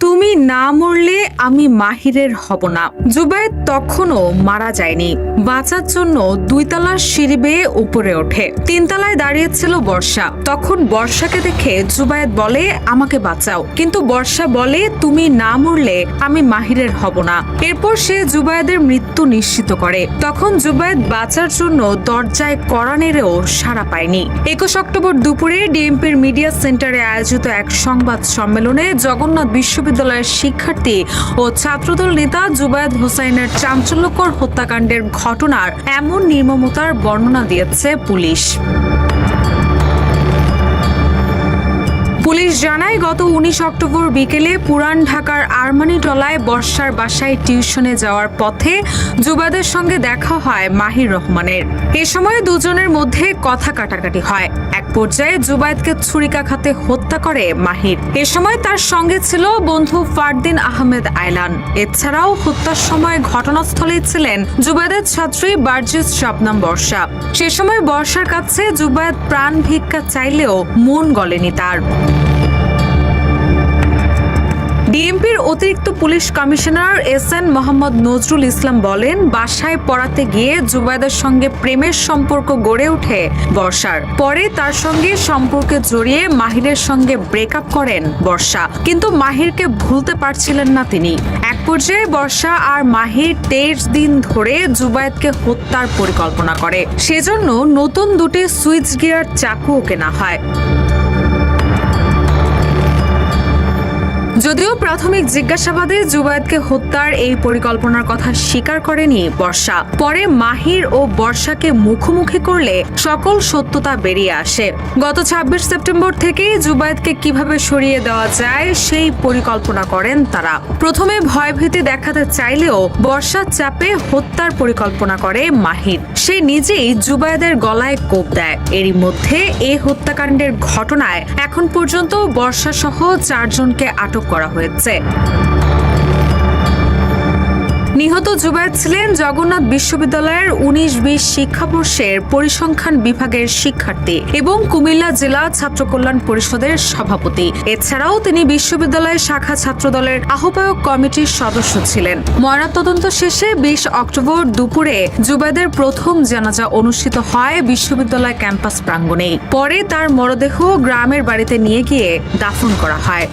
তুমি না মরলে আমি মাহিরের হব না। জুবায়েদ তখনও মারা যায়নি। বাঁচার জন্য দুই তলার সিঁড়ি বেয়ে উপরে ওঠে। তিনতলায় দাঁড়িয়েছিল বর্ষা। তখন বর্ষাকে দেখে জুবায়েদ বলে, আমাকে বাঁচাও। কিন্তু বর্ষা বলে, তুমি না মরলে আমি মাহিরের হব না। এরপর সে জুবায়েদের মৃত্যু নিশ্চিত করে। তখন জুবায়েদ বাঁচার জন্য দরজায় কড়া নেড়েও সাড়া পায়নি। একুশ অক্টোবর দুপুরে ডিএমপির মিডিয়া সেন্টারে আয়োজিত এক সংবাদ সম্মেলনে জগন্নাথ বিশ্ববিদ্যালয়ের শিক্ষার্থী ও ছাত্রদল নেতা জুবায়েদ হোসাইনের চাঞ্চল্যকর হত্যাকাণ্ডের ঘটনার এমন নির্মমতার বর্ণনা দিয়েছে পুলিশ। জানায়, গত উনিশ অক্টোবর বিকেলে পুরান ঢাকার আরমানিটলায় বর্ষার বাসায় টিউশনে যাওয়ার পথে জুবাদের সঙ্গে দেখা হয় মাহির রহমানের। এ সময় দুজনের মধ্যে কথা কাটাকাটি হয়। এক পর্যায়ে জুবায়েদকে ছুরিকাঘাতে হত্যা করে মাহির। এ সময় তার সঙ্গে ছিল বন্ধু ফারদিন আহমেদ আইলান এছাড়াও হত্যার সময় ঘটনাস্থলে ছিলেন জুবায়েদের ছাত্রী বার্জিস শবনাম বর্ষা। সে সময় বর্ষার কাছে জুবায়েদ প্রাণ ভিক্ষা চাইলেও মন গলেনি তার। ডিএমপির অতিরিক্ত police commissioner S N Mohammad Nazrul Islam বলেন, বাসায় পড়াতে গিয়ে জুবাইদের সঙ্গে প্রেমের সম্পর্ক গড়ে ওঠে বর্ষার। পরে তার সঙ্গে সম্পর্কে জড়িয়ে মাহিরের সঙ্গে ব্রেকআপ করেন বর্ষা। কিন্তু মাহিরকে ভুলতে পারছিলেন না তিনি। এক পর্যায়ে বর্ষা আর মাহির তেইশ দিন ধরে জুবায়েদকে হত্যার পরিকল্পনা করে। সেজন্য নতুন দুটি সুইচ গিয়ার চাকুও কেনা হয়। যদিও প্রাথমিক জিজ্ঞাসাবাদে জুবায়েদকে হত্যার এই পরিকল্পনার কথা স্বীকার করেনি বর্ষা। পরে মাহির ও বর্ষাকে মুখোমুখি করলে সকল সত্যতা বেরিয়ে আসে। গত ছাব্বিশ সেপ্টেম্বর থেকে জুবায়েদকে কীভাবে সরিয়ে দেওয়া যায় সেই পরিকল্পনা করেন তারা। প্রথমে ভয়ভীতি দেখাতে চাইলেও বর্ষার চাপে হত্যার পরিকল্পনা করে মাহির। সে নিজেই জুবায়েদের গলায় কোপ দেয়। এরই মধ্যে এই হত্যাকাণ্ডের ঘটনায় এখন পর্যন্ত বর্ষা সহ চারজনকে আটক করা হয়েছে। নিহত জুবায়েদ ছিলেন জগন্নাথ বিশ্ববিদ্যালয়ের উনিশ বিশ শিক্ষাবর্ষের পরিসংখ্যান বিভাগের শিক্ষার্থী এবং কুমিল্লা জেলা ছাত্র কল্যাণ পরিষদের সভাপতি। এছাড়াও তিনি বিশ্ববিদ্যালয় শাখা ছাত্রদলের আহ্বায়ক কমিটির সদস্য ছিলেন। ময়নাতদন্ত শেষে বিশ অক্টোবর দুপুরে জুবায়েদের প্রথম জানাজা অনুষ্ঠিত হয় বিশ্ববিদ্যালয় ক্যাম্পাস প্রাঙ্গণেই পরে তার মরদেহ গ্রামের বাড়িতে নিয়ে গিয়ে দাফন করা হয়।